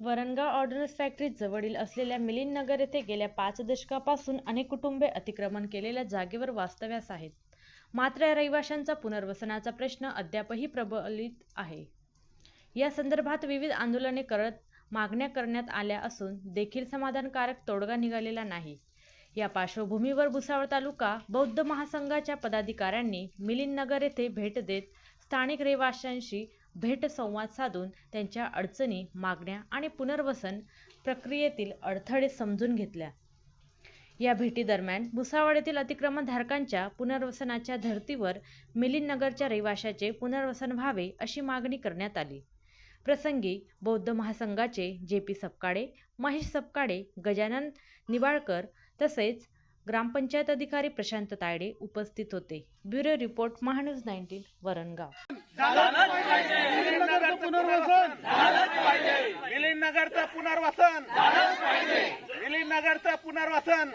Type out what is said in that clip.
Varangaon ordnance factory जवळील असलेल्या मिलिंद नगर येथे गेल्या पाच दशकापासून अनेक कुटुंबे अतिक्रमण केलेल्या जागेवर वास्तव्यास आहेत. मात्र या रहिवाशांचा पुनर्वसनाचा प्रश्न अद्यापही प्रबलित आहे. या संदर्भात विविध आंदोलने करत मागण्या करण्यात आल्या असून देखील समाधानकारक तोडगा निघालेला नाही. या पार्श्वभूमीवर भुसावळ तालुका बौद्ध महासंघाच्या पदाधिकाऱ्यांनी मिलिंद नगर येथे भेट देत स्थानिक रहिवाशांशी भेट संवाद साधून त्यांच्या अडचणी मागण्या आणि पुनर्वसन प्रक्रियेतील अडथळे समजून घेतल्या. या भेटीदरम्यान भुसावळ येथील अतिक्रमणधारकांच्या पुनर्वसनाच्या धर्तीवर मिलिंद नगरच्या रहिवाशाचे पुनर्वसन व्हावे अशी मागणी करण्यात आली. प्रसंगी बौद्ध महासंघाचे जे पी सपकाळे महेश सपकाळे गजानन निबाळकर तसेच ग्रामपंचायत अधिकारी प्रशांत तायडे उपस्थित होते. Bureau report Maha News nineteen Varangaon. नगरचं पुनर्वसन. मिलिंद नगरचं पुनर्वसन. मिलिंद नगरचं पुनर्वसन.